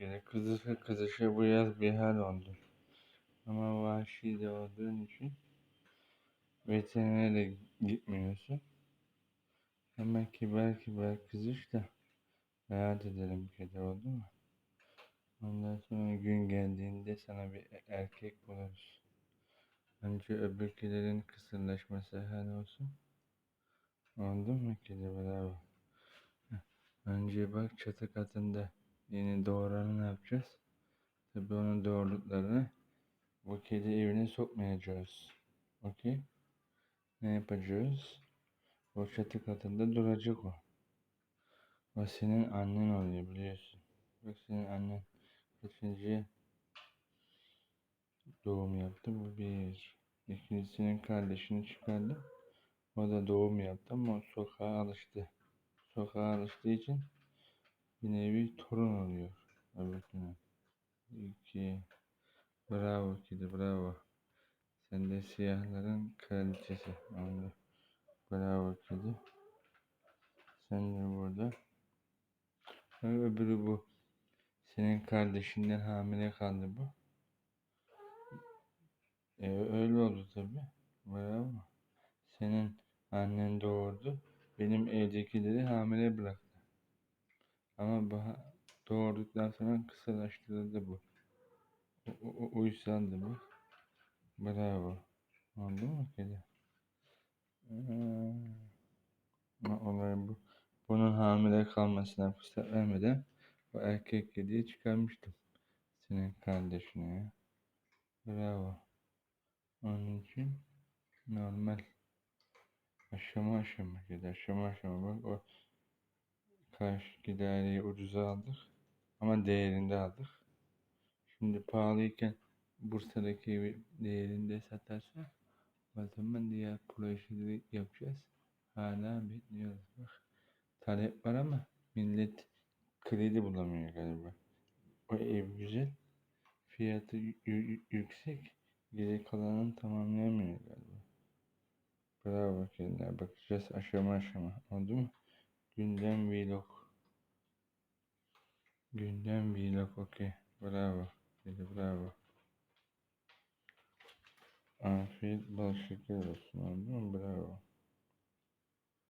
kedi. Kızışa kızışa bu yaz bir hal oldu. Ama vahşi de olduğun için veterinere de gitmiyorsun. Ama kibar kibar kızış da rahat edelim kedi oldu mu? Ondan sonra gün geldiğinde sana bir erkek buluruz. Önce öbürkilerin kısırlaşması hal olsun. Oldu mu kedi bravo. Önce bak çatı katında yeni doğuranı ne yapacağız? Tabii onun doğurduklarını bu kedi evine sokmayacağız. Okey? Ne yapacağız? O çatı katında duracak o. O senin annen oluyor biliyorsun. Bak senin annen kaçıncı doğum yaptı? Bu bir. İkincisinin kardeşini çıkardı. O da doğum yaptı ama sokağa alıştı. Sokağa alıştığı için bir nevi torun oluyor. Öbürküne. İki. Bravo kedi bravo. Sen de siyahların kraliçesi. Anladım. Bravo kedi. Sen de burada. Öbürü bu. Senin kardeşinden hamile kaldı bu. E, öyle oldu tabi. Bravo. Senin annen doğurdu. Benim evdekileri hamile bıraktı. Ama bu doğurduktan sonra kısalaştırıldı bu. U- u- uysaldı bu. Bravo. Oldu mu kedi? Ama olay bu. Bunun hamile kalmasına fırsat vermeden o erkek kediyi çıkarmıştım. Senin kardeşine. Bravo. Onun için normal. Aşama aşama kedi. Aşama aşama bak o karşı daireyi ucuza aldık. Ama değerinde aldık. Şimdi pahalıyken Bursa'daki değerinde satarsa o zaman diğer projeleri yapacağız. Hala bekliyoruz. Bak talep var ama millet kredi bulamıyor galiba. O ev güzel. Fiyatı yüksek. Geri kalanını tamamlayamıyor galiba. Bravo kediler. Bakacağız aşama aşama. Oldu mu? Gündem vlog. Gündem vlog okey. Bravo. Kedi bravo. Afiyet bal şeker olsun. Bravo.